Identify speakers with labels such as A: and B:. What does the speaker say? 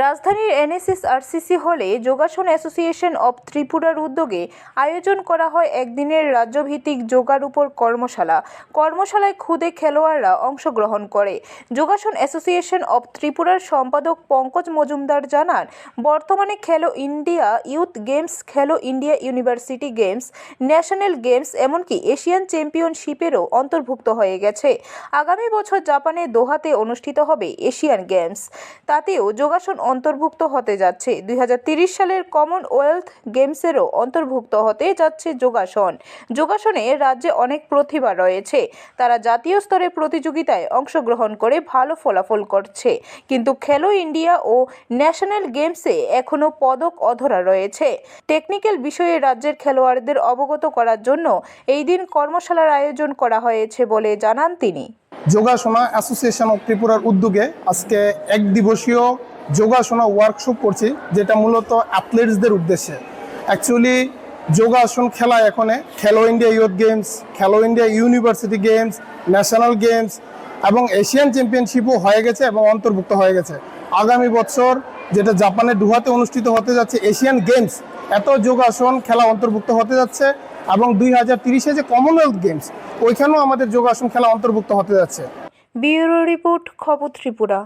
A: রাজধানীর NSS RCC হলে যোগাসন অ্যাসোসিয়েশন অব ত্রিপুরার উদ্যোগে আয়োজন করা হয় একদিনের রাজ্যভিত্তিক যোগার উপর কর্মশালা। কর্মশালায় খুদে খেলোয়াড়রা অংশগ্রহণ করে। যোগাসন অ্যাসোসিয়েশন অব ত্রিপুরার সম্পাদক পঙ্কজ মজুমদার জানান, বর্তমানে Khelo India youth games, Khelo India university games, national games, এমনকি এশিয়ান চ্যাম্পিয়নশিপেরও অন্তর্ভুক্ত হয়ে গেছে। আগামী বছর জাপানে দোহাতে অনুষ্ঠিত হবে এশিয়ান গেমস। তাতেও যোগাসন অন্তর্ভুক্ত হতে যাচ্ছে। দুই সালের কমনওয়েলথ গেমসেরও অন্তর্ভুক্ত হতে যাচ্ছে যোগাসন। যোগাসনে রাজ্যে অনেক প্রতিভা রয়েছে। তারা জাতীয় স্তরে প্রতিযোগিতায় অংশগ্রহণ করে ভালো ফলাফল করছে। কিন্তু খেলো ইন্ডিয়া ও ন্যাশনাল গেমসে এখনও পদক অধরা রয়েছে। টেকনিক্যাল বিষয়ে রাজ্যের খেলোয়াড়দের অবগত করার জন্য এই দিন কর্মশালার আয়োজন করা হয়েছে বলে জানান তিনি।
B: যোগাসনা অ্যাসোসিয়েশন অফ ত্রিপুরার উদ্যোগে আজকে এক দিবসীয় যোগাসনা ওয়ার্কশপ করছি, যেটা মূলত অ্যাথলেটসদের উদ্দেশ্যে। অ্যাকচুয়ালি যোগাসন খেলা এখানে, Khelo India youth games Khelo India university games national games এবং এশিয়ান চ্যাম্পিয়নশিপও হয়ে গেছে এবং অন্তর্ভুক্ত হয়ে গেছে। আগামী বছর যেটা জাপানের ডুহাতে অনুষ্ঠিত হতে যাচ্ছে এশিয়ান গেমস এত যোগাসন খেলা অন্তর্ভুক্ত হতে যাচ্ছে এবং দুই হাজার তিরিশে যে কমনওয়েলথ গেমস ওইখানেও আমাদের যোগাসন খেলা অন্তর্ভুক্ত হতে যাচ্ছে।
A: ব্যুরো রিপোর্ট খবর ত্রিপুরা।